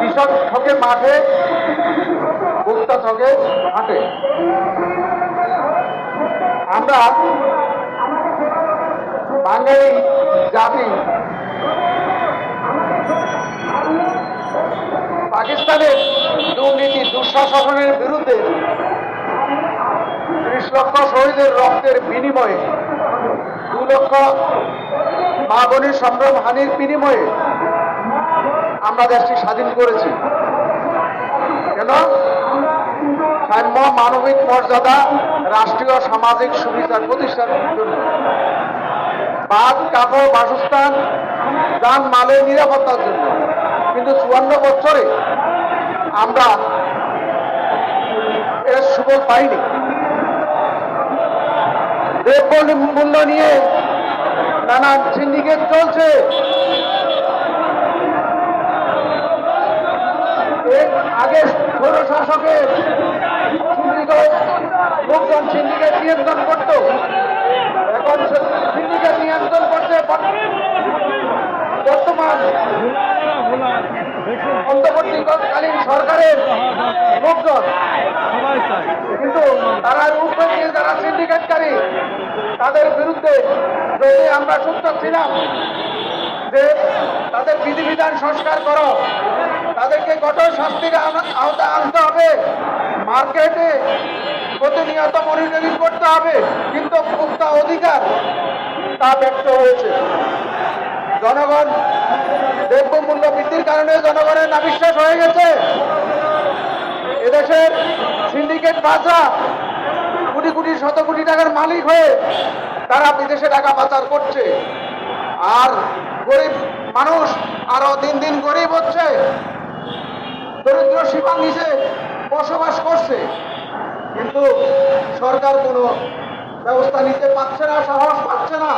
কৃষক ঠকে মাঠে, ভোক্তা ঠকে হাটে। আমরা বাঙালি জাতি, পাকিস্তানের দুর্নীতি, দুঃশাসনের বিরুদ্ধে ত্রিশ লক্ষ শহীদের রক্তের বিনিময়ে দু লক্ষ মা বোনের সম্ভ্রম হানির বিনিময়ে আমরা দেশটি স্বাধীন করেছি। কেন? সাম্য মানবিক মর্যাদা, রাষ্ট্রীয় সামাজিক সুবিচার প্রতিষ্ঠানের জন্য। বাদ কাপড়, বাসস্থান, যান, মালের নিরাপত্তার জন্য। কিন্তু চুয়ান্ন বছরে আমরা এর সুফল পাইনি। দ্রব্য মূল্য নিয়ে নানান সিন্ডিকেট চলছে। আগে সৌর শাসকের সিন্ডিকেট, লোকজন সিন্ডিকেট নিয়ন্ত্রণ করত। এখন সিন্ডিকেট নিয়ন্ত্রণ করছে। বর্তমান অন্তর্বর্তীকালীন সরকারের লোকজন। কিন্তু তারা উঠবে নিয়ে যারা সিন্ডিকেটকারী তাদের বিরুদ্ধে যদি আমরা সত্য ছিলাম, যে তাদের বিধিবিধান সংস্কার করো, তাদেরকে কঠোর শাস্তির আওতায় আনতে হবে, মার্কেটে প্রতিনিয়ত মনিটরিং করতে হবে, কিন্তু পুক্তা অধিকার তা ব্যক্ত হয়েছে। জনগণ, দ্রব্য মূল্য বৃদ্ধির কারণে জনগণের নাবিশ্বাস হয়ে গেছে। এদেশের সিন্ডিকেট বাজরা কোটি, শত কোটি টাকার মালিক হয়ে তারা বিদেশে টাকা পাচার করছে। আর গরিব মানুষ আরও দিন দিন গরিব হচ্ছে, দরিদ্র সীমার নিচে বসবাস করছে। কিন্তু সরকার কোনো ব্যবস্থা নিতে পারছে না, সাহস পাচ্ছে না।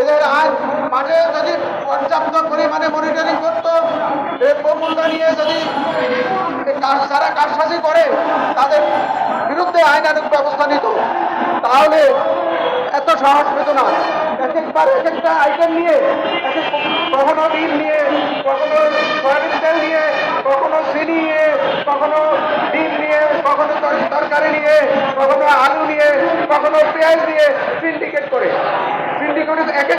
এদের আজ মাঠে যদি পর্যাপ্ত পরিমাণে মনিটরিং করতো দ্রব্য মূল্য নিয়ে যারা কারসাজি করে, তাদের বিরুদ্ধে আইনানুক ব্যবস্থা নিত। তাহলে এত সাহস পেত না। এক একবার এক একটা আইটেম নিয়ে কখনো ডিম নিয়ে, কখনো সয়াবিন তেল নিয়ে, কখনো চিনি নিয়ে, কখনো ডিম নিয়ে, কখনো তরকারি নিয়ে, কখনো আলু নিয়ে, কখনো পেঁয়াজ নিয়ে সিন্ডিকেট করে। সিন্ডিকেট এক